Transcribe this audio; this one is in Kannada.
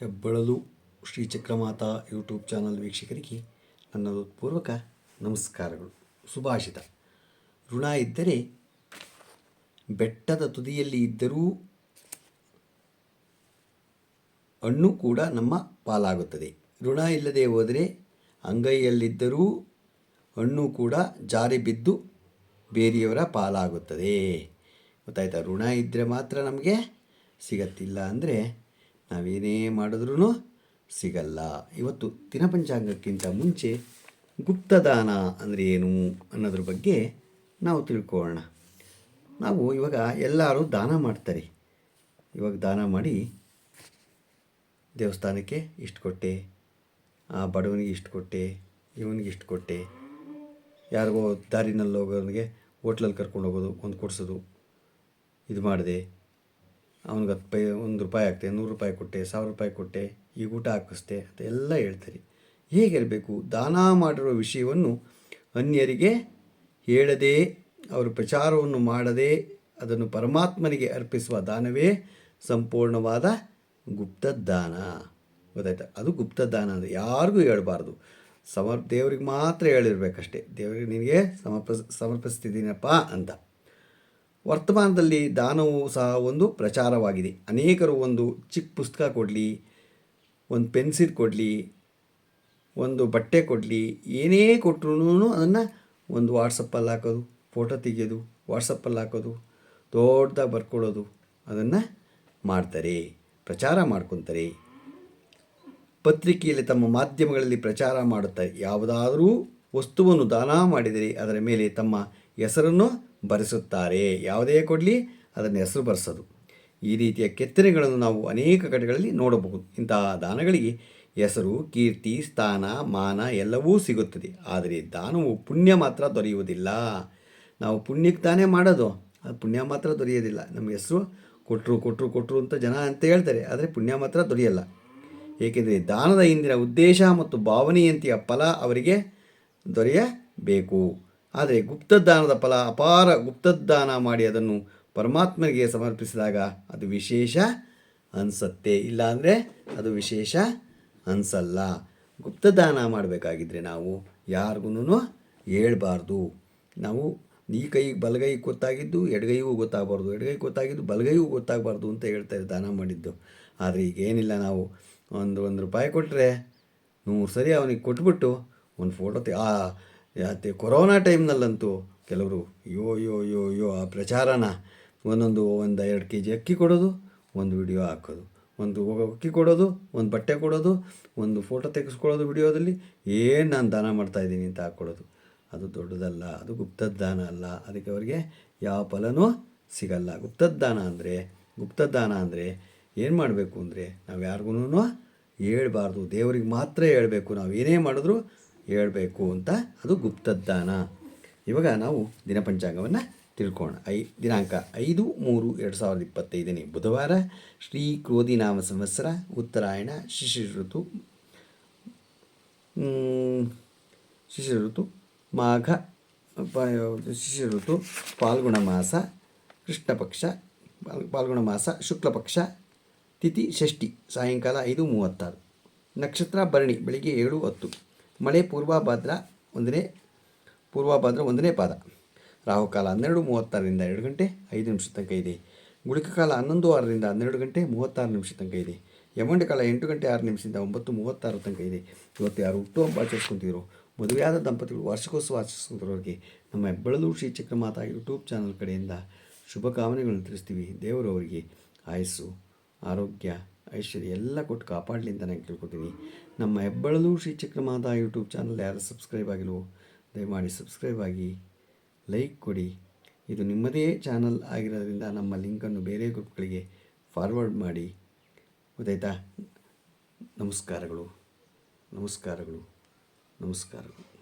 ಹೆಬ್ಬಳಲು ಶ್ರೀ ಚಕ್ರಮಾತಾ ಯೂಟ್ಯೂಬ್ ಚಾನಲ್ ವೀಕ್ಷಕರಿಗೆ ನನ್ನ ಪೂರ್ವಕ ನಮಸ್ಕಾರಗಳು. ಸುಭಾಷಿತ. ಋಣ ಇದ್ದರೆ, ಬೆಟ್ಟದ ತುದಿಯಲ್ಲಿ ಇದ್ದರೂ ಹಣ್ಣು ಕೂಡ ನಮ್ಮ ಪಾಲಾಗುತ್ತದೆ. ಋಣ ಇಲ್ಲದೆ ಹೋದರೆ ಅಂಗೈಯಲ್ಲಿದ್ದರೂ ಹಣ್ಣು ಕೂಡ ಜಾರಿ ಬಿದ್ದು ಬೇರೆಯವರ ಪಾಲಾಗುತ್ತದೆ. ಗೊತ್ತಾಯ್ತಾ? ಋಣ ಇದ್ದರೆ ಮಾತ್ರ ನಮಗೆ ಸಿಗತ್ತಿಲ್ಲ ಅಂದರೆ ನಾವೇನೇ ಮಾಡಿದ್ರೂ ಸಿಗಲ್ಲ. ಇವತ್ತು ದಿನಪಂಚಾಂಗಕ್ಕಿಂತ ಮುಂಚೆ ಗುಪ್ತದಾನ ಅಂದರೆ ಏನು ಅನ್ನೋದ್ರ ಬಗ್ಗೆ ನಾವು ತಿಳ್ಕೊಳ್ಳೋಣ. ನಾವು ಇವಾಗ ಎಲ್ಲರೂ ದಾನ ಮಾಡ್ತಾರೆ. ಇವಾಗ ದಾನ ಮಾಡಿ ದೇವಸ್ಥಾನಕ್ಕೆ ಇಷ್ಟು ಕೊಟ್ಟೆ, ಆ ಬಡವನಿಗೆ ಇಷ್ಟು ಕೊಟ್ಟೆ, ಇವನಿಗೆ ಇಷ್ಟು ಕೊಟ್ಟೆ. ಯಾರಿಗೋ ದಾರಿನಲ್ಲಿ ಹೋಗೋನಿಗೆ ಹೋಟ್ಲಲ್ಲಿ ಕರ್ಕೊಂಡು ಹೋಗೋದು, ಒಂದು ಕೊಡಿಸೋದು, ಇದು ಮಾಡಿದೆ. ಅವ್ನಿಗೆ ಹತ್ತು ಪೈ ಒಂದು ರೂಪಾಯಿ ಹಾಕ್ತೆ, ನೂರು ರೂಪಾಯಿ ಕೊಟ್ಟೆ, ಸಾವಿರ ರೂಪಾಯಿ ಕೊಟ್ಟೆ ಈಗ ಊಟ ಹಾಕಿಸ್ದೆ ಅಂತ ಎಲ್ಲ ಹೇಳ್ತಾರೆ. ಹೇಗಿರಬೇಕು, ದಾನ ಮಾಡಿರುವ ವಿಷಯವನ್ನು ಅನ್ಯರಿಗೆ ಹೇಳದೆ, ಅವರು ಪ್ರಚಾರವನ್ನು ಮಾಡದೆ, ಅದನ್ನು ಪರಮಾತ್ಮನಿಗೆ ಅರ್ಪಿಸುವ ದಾನವೇ ಸಂಪೂರ್ಣವಾದ ಗುಪ್ತದಾನ. ಗೊತ್ತಾಯ್ತಾ? ಅದು ಗುಪ್ತದಾನ ಅಂದರೆ ಯಾರಿಗೂ ಹೇಳಬಾರ್ದು. ಸಮರ್, ದೇವ್ರಿಗೆ ಮಾತ್ರ ಹೇಳಿರ್ಬೇಕಷ್ಟೇ. ದೇವರಿಗೆ ನಿನಗೆ ಸಮರ್ಪಿಸ್, ಸಮರ್ಪಿಸ್ತಿದ್ದೀನಪ್ಪ ಅಂತ. ವರ್ತಮಾನದಲ್ಲಿ ದಾನವು ಸಹ ಒಂದು ಪ್ರಚಾರವಾಗಿದೆ. ಅನೇಕರು ಒಂದು ಚಿಕ್ಕ ಪುಸ್ತಕ ಕೊಡಲಿ, ಒಂದು ಪೆನ್ಸಿಲ್ ಕೊಡಲಿ, ಒಂದು ಬಟ್ಟೆ ಕೊಡಲಿ, ಏನೇ ಕೊಟ್ಟರು ಅದನ್ನು ಒಂದು ವಾಟ್ಸಪ್ಪಲ್ಲಿ ಹಾಕೋದು ಫೋಟೋ ತೆಗೆಯೋದು ವಾಟ್ಸಪ್ಪಲ್ಲಿ ಹಾಕೋದು, ದೊಡ್ಡದಾಗಿ ಬರ್ಕೊಳ್ಳೋದು, ಅದನ್ನು ಮಾಡ್ತಾರೆ, ಪ್ರಚಾರ ಮಾಡ್ಕೊತಾರೆ. ಪತ್ರಿಕೆಯಲ್ಲಿ ತಮ್ಮ ಮಾಧ್ಯಮಗಳಲ್ಲಿ ಪ್ರಚಾರ ಮಾಡುತ್ತಾರೆ. ಯಾವುದಾದರೂ ವಸ್ತುವನ್ನು ದಾನ ಮಾಡಿದರೆ, ಅದರ ಮೇಲೆ ತಮ್ಮ ಹೆಸರನ್ನು ಬರೆಸುತ್ತಾರೆ. ಯಾವುದೇ ಕೊಡಲಿ, ಅದನ್ನು ಹೆಸರು ಬರೆಸೋದು. ಈ ರೀತಿಯ ಕೆತ್ತನೆಗಳನ್ನು ನಾವು ಅನೇಕ ಕಡೆಗಳಲ್ಲಿ ನೋಡಬಹುದು. ಇಂತಹ ದಾನಗಳಿಗೆ ಹೆಸರು, ಕೀರ್ತಿ, ಸ್ಥಾನ, ಮಾನ ಎಲ್ಲವೂ ಸಿಗುತ್ತದೆ. ಆದರೆ ದಾನವು ಪುಣ್ಯ ಮಾತ್ರ ದೊರೆಯುವುದಿಲ್ಲ. ನಾವು ಪುಣ್ಯಕ್ಕೆ ತಾನೇ ಮಾಡೋದು, ಅದು ಪುಣ್ಯ ಮಾತ್ರ ದೊರೆಯೋದಿಲ್ಲ ನಮ್ಮ ಹೆಸರು ಕೊಟ್ಟರು ಕೊಟ್ಟರು ಕೊಟ್ಟರು ಅಂತ ಜನ ಅಂತ ಹೇಳ್ತಾರೆ, ಆದರೆ ಪುಣ್ಯ ಮಾತ್ರ ದೊರೆಯಲ್ಲ. ಏಕೆಂದರೆ ದಾನದ ಹಿಂದಿನ ಉದ್ದೇಶ ಮತ್ತು ಭಾವನೆಯಂತೆಯ ಫಲ ಅವರಿಗೆ ದೊರೆಯಬೇಕು ಆದರೆ ಗುಪ್ತದಾನದ ಫಲ ಅಪಾರ ಗುಪ್ತದಾನ ಮಾಡಿ ಅದನ್ನು ಪರಮಾತ್ಮನಿಗೆ ಸಮರ್ಪಿಸಿದಾಗ ಅದು ವಿಶೇಷ ಅನಿಸತ್ತೆ. ಇಲ್ಲಾಂದರೆ ಅದು ವಿಶೇಷ ಅನಿಸಲ್ಲ. ಗುಪ್ತದಾನ ಮಾಡಬೇಕಾಗಿದ್ದರೆ ನಾವು ಯಾರಿಗೂ ಹೇಳಬಾರ್ದು. ನಾವು ಈ ಕೈ ಬಲಗೈ ಗೊತ್ತಾಗಿದ್ದು, ಎಡಗೈಗೂ ಗೊತ್ತಾಗಬಾರ್ದು. ಎಡಗೈ ಗೊತ್ತಾಗಿದ್ದು, ಬಲಗೈಗೂ ಗೊತ್ತಾಗಬಾರ್ದು ಅಂತ ಹೇಳ್ತಾರೆ ದಾನ ಮಾಡಿದ್ದು. ಆದರೆ ಈಗೇನಿಲ್ಲ ನಾವು. ಒಂದು ಒಂದು ರೂಪಾಯಿ ಕೊಟ್ಟರೆ ನೂರು ಸರಿ ಅವನಿಗೆ ಕೊಟ್ಬಿಟ್ಟು ಒಂದು ಫೋಟೋ ತೆ ಆ ಯಾತೆ ಕೊರೋನಾ ಟೈಮ್ನಲ್ಲಂತೂ ಕೆಲವರು ಯೋ ಯೋ ಯೋ ಯೋ ಆ ಪ್ರಚಾರನ ಒಂದೊಂದು ಒಂದು ಎರಡು ಕೆ ಜಿ ಅಕ್ಕಿ ಕೊಡೋದು, ಒಂದು ವಿಡಿಯೋ ಹಾಕೋದು, ಒಂದು ಅಕ್ಕಿ ಕೊಡೋದು, ಒಂದು ಬಟ್ಟೆ ಕೊಡೋದು, ಒಂದು ಫೋಟೋ ತೆಗೆಸ್ಕೊಳ್ಳೋದು ವಿಡಿಯೋದಲ್ಲಿ ಏನು ನಾನು ದಾನ ಮಾಡ್ತಾಯಿದ್ದೀನಿ ಅಂತ ಹಾಕ್ಕೊಡೋದು ಅದು ದೊಡ್ಡದಲ್ಲ, ಅದು ಗುಪ್ತದಾನ ಅಲ್ಲ. ಅದಕ್ಕೆ ಅವರಿಗೆ ಯಾವ ಫಲನೂ ಸಿಗಲ್ಲ. ಗುಪ್ತದಾನ ಅಂದರೆ ಗುಪ್ತದಾನ ಅಂದರೆ ಏನು ಮಾಡಬೇಕು ಅಂದರೆ ನಾವು ಯಾರಿಗೂ ಹೇಳ್ಬಾರ್ದು. ದೇವರಿಗೆ ಮಾತ್ರ ಹೇಳಬೇಕು. ನಾವು ಏನೇ ಮಾಡಿದ್ರೂ ಹೇಳಬೇಕು ಅಂತ ಅದು ಗುಪ್ತದಾನ ಇವಾಗ ನಾವು ದಿನಪಂಚಾಂಗವನ್ನು ತಿಳ್ಕೋಣ. ಐ, ದಿನಾಂಕ ಐದು ಮೂರು ಎರಡು ಸಾವಿರದ ಇಪ್ಪತ್ತೈದನೇ ಬುಧವಾರ, ಶ್ರೀ ಕ್ರೋಧಿನಾಮ ಸಂವತ್ಸರ, ಉತ್ತರಾಯಣ ಶಿಶಿರ ಋತು ಶಿಶಿರ ಋತು ಮಾಘ ಶಿಶಿರ ಋತು ಪಾಲ್ಗುಣ ಮಾಸ ಕೃಷ್ಣ ಪಕ್ಷ ಪಾಲ್ಗುಣ ಮಾಸ ಶುಕ್ಲ ಪಕ್ಷ ತಿಥಿ ಷಷ್ಠಿ, ಸಾಯಂಕಾಲ ಐದು ಮೂವತ್ತಾರು. ನಕ್ಷತ್ರ ಭರಣಿ, ಬೆಳಿಗ್ಗೆ ಏಳು ಹತ್ತು. ಮಳೆ ಪೂರ್ವಭಾದ್ರ ಒಂದನೇ ಪೂರ್ವಭಾದ್ರ ಒಂದನೇ ಪಾದ. ರಾಹುಕಾಲ ಹನ್ನೆರಡು ಮೂವತ್ತಾರರಿಂದ ಎರಡು ಗಂಟೆ ಐದು ನಿಮಿಷ ತನಕ ಇದೆ. ಗುಳಿಕ ಕಾಲ ಹನ್ನೊಂದು ಆರರಿಂದ ಹನ್ನೆರಡು ಗಂಟೆ ಮೂವತ್ತಾರು ನಿಮಿಷ ತನಕ ಇದೆ. ಯಮಂಡ ಕಾಲ ಎಂಟು ಗಂಟೆ ಆರು ನಿಮಿಷದಿಂದ ಒಂಬತ್ತು ಮೂವತ್ತಾರು ತನಕ ಇದೆ. ಇವತ್ತು ಯಾರು ಹುಟ್ಟುಹಬ್ಬ ಆಚರಿಸ್ಕೊಂತಿದ್ರು. ಮದುವೆಯಾದ ದಂಪತಿಗಳು ವಾರ್ಷಿಕೋತ್ಸವ ಆಚರಿಸ್ಕೊಂತಿರೋರಿಗೆ ನಮ್ಮ ಬೆಳಲೂರು ಶ್ರೀ ಚಕ್ರಮಾತಾ ಯೂಟ್ಯೂಬ್ ಚಾನಲ್ ಕಡೆಯಿಂದ ಶುಭಕಾಮನೆಗಳನ್ನು ತಿಳಿಸ್ತೀವಿ. ದೇವರು ಅವರಿಗೆ ಆಯಸ್ಸು, ಆರೋಗ್ಯ ಐಶ್ವರ್ಯ, ಎಲ್ಲ ಕೊಟ್ಟು ಕಾಪಾಡಲಿ ಅಂತ ನಾನು ಕೇಳ್ಕೊತೀನಿ. ನಮ್ಮ ಹೆಬ್ಬಳಲು ಶ್ರೀ ಚಕ್ರಮಾದ ಯೂಟ್ಯೂಬ್ ಚಾನಲ್ ಯಾರು ಸಬ್ಸ್ಕ್ರೈಬ್ ಆಗಿಲ್ವೋ, ದಯಮಾಡಿ ಸಬ್ಸ್ಕ್ರೈಬ್ ಆಗಿ ಲೈಕ್ ಕೊಡಿ. ಇದು ನಿಮ್ಮದೇ ಚಾನಲ್ ಆಗಿರೋದ್ರಿಂದ ನಮ್ಮ ಲಿಂಕನ್ನು ಬೇರೆ ಗ್ರೂಪ್ಗಳಿಗೆ ಫಾರ್ವರ್ಡ್ ಮಾಡಿ. ಗೊತ್ತಾಯ್ತಾ? ನಮಸ್ಕಾರಗಳು. ನಮಸ್ಕಾರಗಳು. ನಮಸ್ಕಾರಗಳು.